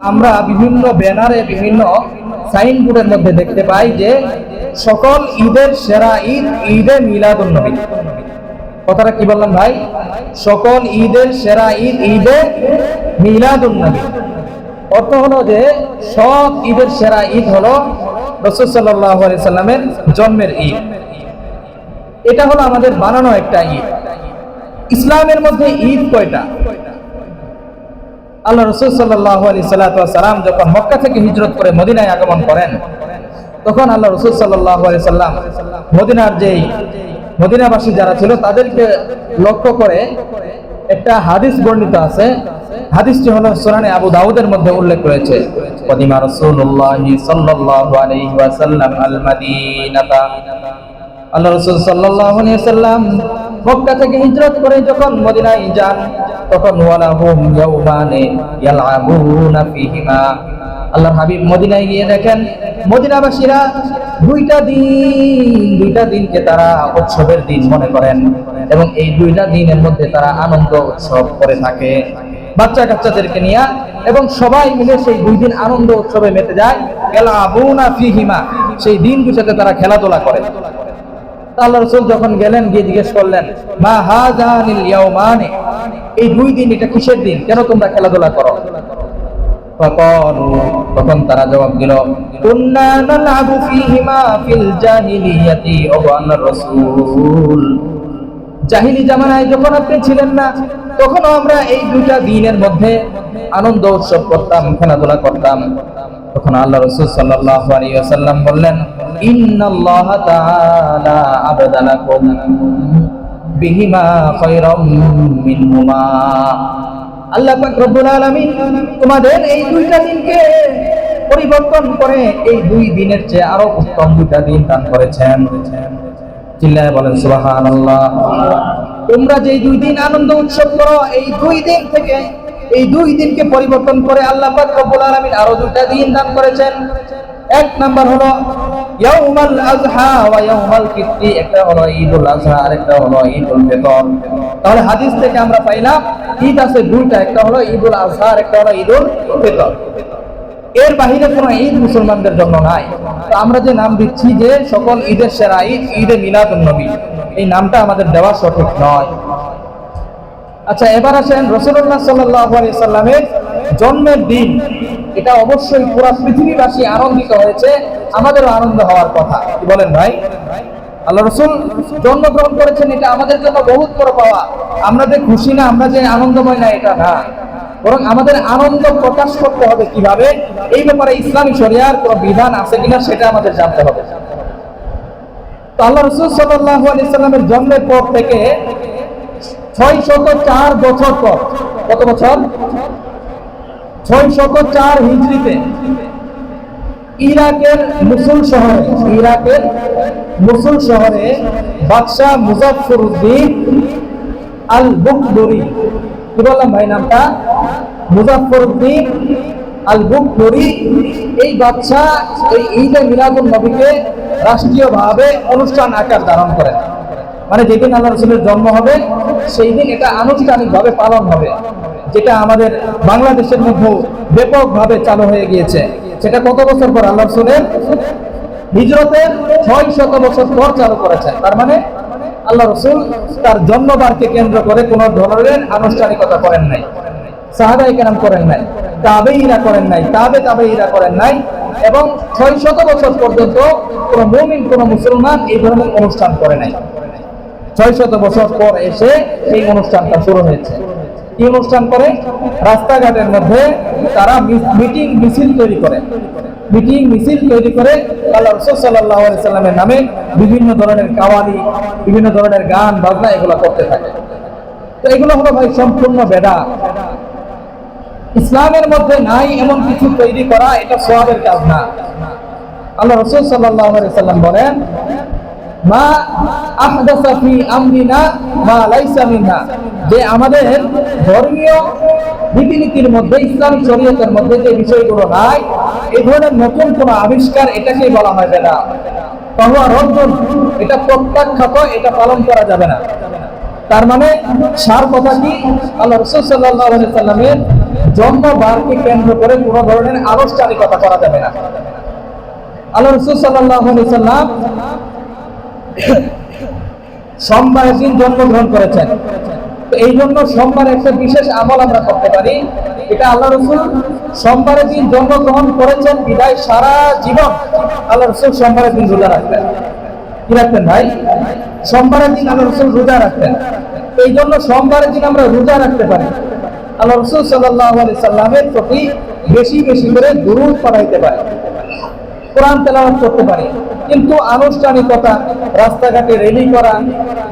আমরা বিভিন্ন ব্যানারে বিভিন্ন সাইনবোর্ডের মধ্যে দেখতে পাই যে সকল ঈদের সেরা ঈদ ঈদে মিলাদুন নবী কথাটা কি বললাম ভাই? সকল ঈদের সেরা ঈদ ঈদে মিলাদুন নবী অর্থ হলো যে সব ঈদের সেরা ঈদ হলো সাল্লাহ সাল্লামের জন্মের ঈদ। এটা হলো আমাদের বানানো একটা ঈদ। ইসলামের মধ্যে ঈদ কয়টা? আল্লাহ রসুল সাল্লাহ আলি সাল্লাম যখন মক্কা থেকে হিজরত করে মদিনায় আগমন করেন, তখন আল্লাহ রসুল সাল্লাহ আলি সাল্লাম মদিনার যেই মদিনাবাসী যারা ছিল তাদেরকে লক্ষ্য করে একটা হাদিস বর্ণিত আছে। হাদিসটি হলো সুরানে আবু দাউদের মধ্যে উল্লেখ রয়েছে। আল্লাহ রাসূল সাল্লাল্লাহু আলাইহি ওয়াসাল্লাম মক্কা থেকে হিজরত করে যখন মদিনায় যান, তখন ওয়ালাহুম ইয়াউমানে ইয়ালআবুনা ফীহিমা। আল্লাহর হাবিব মদিনায় গিয়ে দেখেন, মদিনাবাসীরা দুইটা দিন, দুইটা দিনকে তারা উৎসবের দিন মনে করেন এবং এই দুইটা দিনের মধ্যে তারা আনন্দ উৎসব করে থাকে। বাচ্চা কাচ্চাদেরকে নিয়ে এবং সবাই মিলে সেই দুই দিন আনন্দ উৎসবে মেতে যায়, ইয়ালআবুনা ফীহিমা। সেই দিনগুলোতে তারা খেলাধুলা করে। আল্লাহ রসুল যখন গেলেন, গিয়ে জিজ্ঞেস করলেন, মা হাজানিল ইয়াউমানি এই দুই দিন এটা কিসের দিন? কেন তোমরা খেলাধুলা করো? তখন তারা জবাব দিল জাহিনী নালাবু ফিহিমা ফিল জামানায় যখন আপনি ছিলেন না তখন আমরা এই দুইটা দিনের মধ্যে আনন্দ উৎসব করতাম, খেলাধুলা করতাম। তখন আল্লাহ রসুল সাল্লাহ আলী বললেন আল্লাহ তোমাদের এই দুইটা দিনকে পরিবর্তন করে এই দুই দিনের চেয়ে আরও উত্তম দুইটা দিন দান করেছেন। চিল্লায় বলেন, সুবহানাল্লাহ। তোমরা যে দুই দিন আনন্দ উৎসব করো, এই দুই দিন থেকে, এই দুই দিনকে পরিবর্তন করে আল্লাহ আরও দুইটা দিন দান করেছেন। এক নাম্বার হলো, ইয়াউমাল ওয়া ইয়াউমাল ফিতরি একটা হলো ঈদুল হলো ঈদুল ফিতর। তাহলে হাদিস থেকে আমরা পাইলাম, ঈদ আছে দুইটা, একটা হলো ঈদুল হলো ঈদুল ফিতর। এর বাহিরে কোনো ঈদ মুসলমানদের জন্য নাই। তো আমরা যে নাম দিচ্ছি যে সকল ঈদের সেরা ঈদ, ঈদে মিলাদুন নবী। এই নামটা আমাদের দেওয়া সঠিক নয়। আচ্ছা এবার আসেন রসুল্লাহ সাল্লাহ সাল্লামের জন্মের দিন। এটা অবশ্যই পুরো পৃথিবীবাসী আনন্দিত হয়েছে, আমাদেরও আনন্দ হওয়ার কথা। কি বলেন ভাই? আল্লাহ রসুল জন্মগ্রহণ করেছেন, এটা আমাদের জন্য বহুত বড় পাওয়া। আমরা যে খুশি না, আমরা যে আনন্দময় না, এটা না। বরং আমাদের আনন্দ প্রকাশ করতে হবে কীভাবে? এই ব্যাপারে ইসলামী শরিয়ার বিধান আছে কিনা সেটা আমাদের জানতে হবে। আল্লাহ রসুল সাল্লাহ জন্মের পর থেকে ছয় শত চার বছর পর, কত বছর? ছয় শত চার হিজড়িতে ইরাকের মুসুল শহরে, ইরাকের মুসুল শহরে বাদশাহ মুজাফর উদ্দিন আল বুকদরি কি বললাম ভাই নামটা? মুজাফর উদ্দিন আল বুকদরি এই বাদশাহ এই ঈদে মিলাদুল নবীকে রাষ্ট্রীয়ভাবে অনুষ্ঠান আকার ধারণ করেন। মানে যেদিন আল্লাহ রসুলের জন্ম হবে সেই দিন এটা আনুষ্ঠানিকভাবে পালন হবে। যেটা আমাদের বাংলাদেশের মধ্যেও ব্যাপকভাবে চালু হয়ে গিয়েছে। সেটা কত বছর পর আল্লাহ রসুলের? হিজরতের ছয় শত বছর পর চালু করেছেন তার মানে আল্লাহ রসুল তার জন্মবারকে কেন্দ্র করে কোন ধরনের আনুষ্ঠানিকতা করেন নাই। সাহাবাই কেরাম করেন নাই তাবেইরা করেন নাই, তাবে তাবেইরা করেন নাই এবং ছয় শত বছর পর্যন্ত কোন মুমিন, কোন মুসলমান এই ধরনের অনুষ্ঠান করে নাই। ছয় শত বছর পর এসে এই অনুষ্ঠানটা শুরু হয়েছে। কি অনুষ্ঠান করে রাস্তাঘাটের মধ্যে তারা মিটিং মিছিল তৈরি করে। মিটিং মিছিল তৈরি করে আল্লাহ রসুল সাল্লাহ সাল্লামের নামে বিভিন্ন ধরনের কাওয়ালি, বিভিন্ন ধরনের গান, বাজনা এগুলো করতে থাকে। তো এগুলো হলো ভাই সম্পূর্ণ বেদা। ইসলামের মধ্যে নাই এমন কিছু তৈরি করা, এটা সোয়াবের কাজ না। আল্লাহ রসুল সাল্লাহ সাল্লাম বলেন মা আহদাসা ফি মা লাইসা মিনহা। যে আমাদের ধর্মীয় রীতিনীতির মধ্যে, ইসলামিক শরীয়তের মধ্যে যে বিষয়গুলো নাই এই ধরনের নতুন কোন আবিষ্কার এটাকেই বলা হয় বেদা। তাহলে রঞ্জন এটা প্রত্যাখ্যাত, এটা পালন করা যাবে না। তার মানে সার কথা কি? আল্লাহ রসুল সাল্লাহ সাল্লামের জন্মবারকে কেন্দ্র করে কোনো ধরনের আনুষ্ঠানিকতা করা যাবে না। আল্লাহ রসুল সাল্লাহ সাল্লাম সোমবারের দিন জন্মগ্রহণ করেছেন। এই জন্য সোমবার একটা বিশেষ আমল আমরা করতে পারি। এটা আল্লাহ রসুল সোমবারের দিন জন্মগ্রহণ করেছেন, বিদায় সারা জীবন। আল্লাহ রসুল সোমবারের দিন রোজা রাখতেন কি রাখতেন ভাই? সোমবারের দিন আল্লাহ রসুল রোজা রাখতেন এই জন্য সোমবারের দিন আমরা রোজা রাখতে পারি। আল্লাহ রসুল সাল্লাহ সাল্লামের প্রতি বেশি বেশি করে দুরুদ পড়াইতে পারে। কোরআন তেলাওয়াত করতে পারি। কিন্তু আনুষ্ঠানিকতা, রাস্তাঘাটে রেলি করা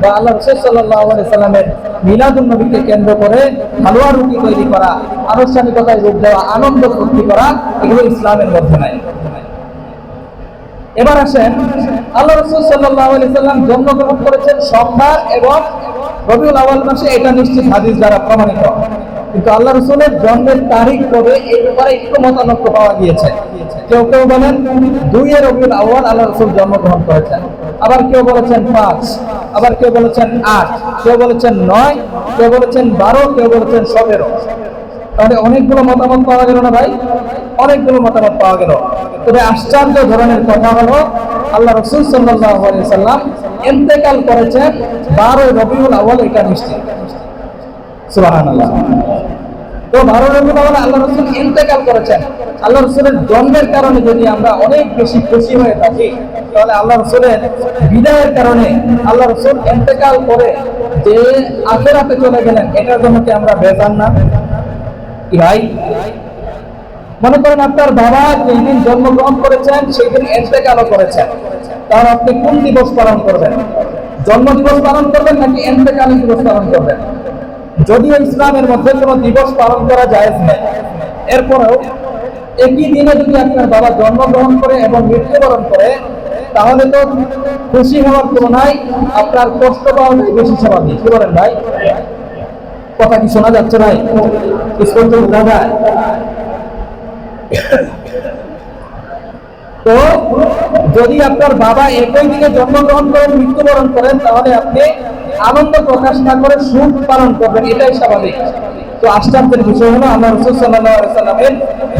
বা আল্লাহ রসুল সাল্লাহ সাল্লামের মিলাদুল নবীকে কেন্দ্র করে হালুয়া রুটি তৈরি করা, আনুষ্ঠানিকতায় রূপ দেওয়া, আনন্দ ফুর্তি করা, এগুলো ইসলামের মধ্যে নাই। এবার আসেন, আল্লাহ রসুল সাল্লাহ সাল্লাম জন্মগ্রহণ করেছেন সোমবার এবং রবিউল আওয়াল মাসে, এটা নিশ্চিত হাদিস দ্বারা প্রমাণিত। কিন্তু আল্লাহ রসুলের জন্মের তারিখ কবে এই ব্যাপারে একটু মতানক্য পাওয়া গিয়েছে। কেউ কেউ বলেন দুই এর রবিউল আওয়াল আল্লাহ রসুল জন্মগ্রহণ করেছেন। আবার কেউ বলেছেন পাঁচ, আবার কেউ বলেছেন আট, কেউ বলেছেন নয়, কেউ বলেছেন বারো, কেউ বলেছেন সতেরো। তাহলে অনেকগুলো মতামত পাওয়া গেল না ভাই? অনেকগুলো মতামত পাওয়া গেল। তবে আশ্চর্য ধরনের কথা হলো, আল্লাহ রসুল সাল্লাহ সাল্লাম এন্তেকাল করেছেন বারোই রবিউল আওয়াল এটা নিশ্চিত। তো বারো আওয়াল আল্লাহ রসুল ইন্তেকাল করেছেন। আল্লাহ রসুলের জন্মের কারণে যদি আমরা অনেক বেশি খুশি হয়ে থাকি, তাহলে আল্লাহ রসুলের বিদায়ের কারণে আল্লাহ রসুল ইন্তেকাল করে যে আখেরাতে চলে গেলেন, এটার জন্য কি আমরা বেজান না? ভাই? মনে করেন আপনার বাবা যেই জন্মগ্রহণ করেছেন সেই দিন এন্তেকালও করেছেন। তাহলে আপনি কোন দিবস পালন করবেন? জন্ম দিবস পালন করবেন নাকি এন্তেকাল দিবস পালন করবেন? যদিও ইসলামের মধ্যে কোনো দিবস পালন করা যায় নেই। এরপরেও একই দিনে যদি আপনার বাবা জন্মগ্রহণ করে এবং মৃত্যুবরণ করে, তাহলে তো খুশি হওয়ার তুলনায় আপনার কষ্ট পাওয়াটাই বেশি স্বাভাবিক। কি বলেন ভাই? কথা কি শোনা যাচ্ছে ভাই? স্পষ্ট তো যদি আপনার বাবা একই দিনে জন্মগ্রহণ করেন, মৃত্যুবরণ করেন, তাহলে আপনি আনন্দ প্রকাশ না করে সুখ পালন করবেন, এটাই স্বাভাবিক। তো আশ্চর্যের বিষয় হলো, আল্লাহ রসুল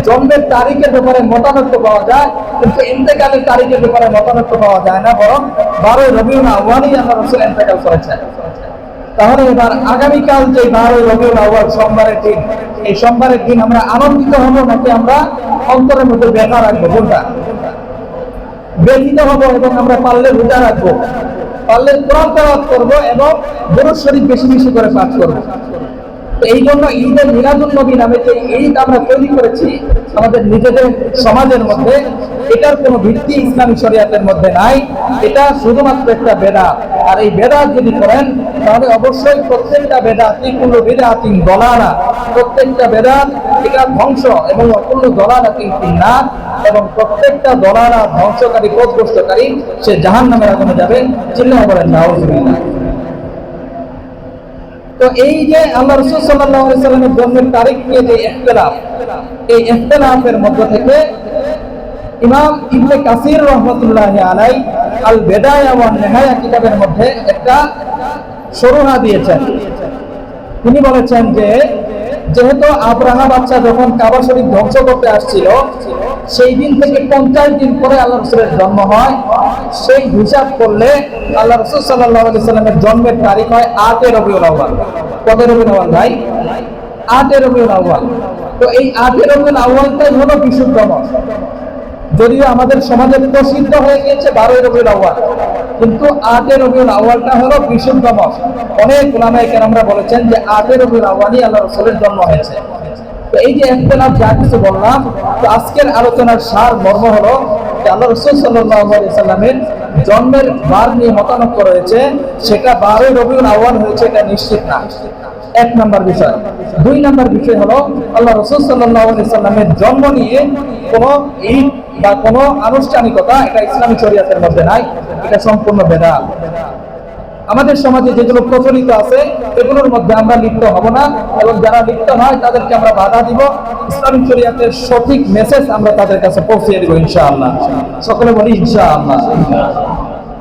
জন্মের তারিখের ব্যাপারে মতানক্য পাওয়া যায়, কিন্তু ইন্তেকালের তারিখের ব্যাপারে মতানক্য পাওয়া যায় না, বরং বারোই রবিউল আহ্বানই আল্লাহ রসুল ইন্তেকাল করেছেন। তাহলে এবার আগামীকাল যে বারোই রবিউল আহ্বান সোমবারের দিন, এই সোমবারের দিন আমরা আনন্দিত হব নাকি আমরা অন্তরের মধ্যে ব্যথা রাখব, কোনটা? ব্যথিত হব এবং আমরা পারলে রোজা রাখব। পারলে কোরআন করব এবং দরুদ শরীফ বেশি বেশি করে পাঠ করব। এই জন্য ঈদের মিলাদুল নবী নামে যে ঈদ আমরা তৈরি করেছি, আমাদের নিজেদের সমাজের মধ্যে, এটার কোনো ভিত্তি ইসলামী শরিয়াতের মধ্যে নাই। এটা শুধুমাত্র একটা বেদা। আর এই বেদা যদি করেন তাহলে অবশ্যই প্রত্যেকটা বেদা তিকুল্ল বেদা তিন দলানা প্রত্যেকটা বেদা এটা ধ্বংস এবং অকুল্ল দলানা তিন না এবং প্রত্যেকটা দলানা ধ্বংসকারী পথগ্রস্তকারী সে জাহান নামে আগুনে যাবে চিল্লা বলেন নাউজুবিল্লাহ। তো এই যে আল্লাহ রসুল সাল্লামের জন্মের তারিখ নিয়ে যে ইখতলাফ, এই ইখতলাফের মধ্য থেকে ইমাম ইবনে কাসির রহমতুল্লাহ আলাই আল বেদায় ওয়ান নেহায়া কিতাবের মধ্যে একটা সরুহা দিয়েছেন। তিনি বলেছেন যে, যেহেতু আব্রাহা বাচ্চা যখন কাবা শরীফ ধ্বংস করতে আসছিল, সেই দিন থেকে পঞ্চাশ দিন পরে আল্লাহ রসুলের জন্ম হয়। সেই হিসাব করলে আল্লাহ রসুল সাল্লাহ সাল্লামের জন্মের তারিখ হয় আটে রবিউল আহ্বান কত রবিউল আহ্বান ভাই? আটে রবিউল আহ্বান তো এই আটে রবিউল আহ্বানটাই হলো বিশুদ্ধ মাস যদিও আমাদের সমাজে প্রসিদ্ধ হয়ে গিয়েছে বারোই রবিউল আহ্বান কিন্তু আটে রবিউল আওয়ালটা হলো বিশুদ্ধ মাস অনেক গুলামায় আমরা বলেছেন যে আটে রবিউল আহ্বানই আল্লাহ রসুলের জন্ম হয়েছে। তো এই যে একতলাফ যা কিছু বললাম, তো আজকের আলোচনার সার মর্ম হলো যে আল্লাহ রসুল সাল্লামের জন্মের বার নিয়ে মতানক্য রয়েছে, সেটা বারোই রবিউল আহ্বান হয়েছে এটা নিশ্চিত না। এক নম্বর বিষয়। দুই নম্বর বিষয় হলো আল্লাহ রসুল সাল্লাহ সাল্লামের জন্ম নিয়ে কোনো ঈদ বা কোনো আনুষ্ঠানিকতা, এটা ইসলামী শরিয়াতের মধ্যে নাই, এটা সম্পূর্ণ বেদা আমাদের সমাজে যেগুলো প্রচলিত আছে, এগুলোর মধ্যে আমরা লিপ্ত হব না, এবং যারা লিপ্ত নয়, তাদেরকে আমরা বাধা দিব। ইসলামিক শরিয়াতের সঠিক মেসেজ আমরা তাদের কাছে পৌঁছিয়ে দিব, ইনশাআল্লাহ। সকলে বলি, ইনশাআল্লাহ।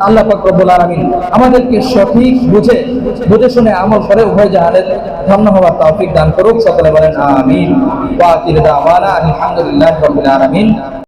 আল্লাহ পাক রব্বুল আলামিন আমাদেরকে সঠিক বুঝে বুঝে শুনে আমল করে উভয় জাহানের ধন্য হওয়ার তৌফিক দান করুক। সকলে বলেন, আমিন। ওয়া আখির দাওয়ানা আলহামদুলিল্লাহি রাব্বিল আলামিন।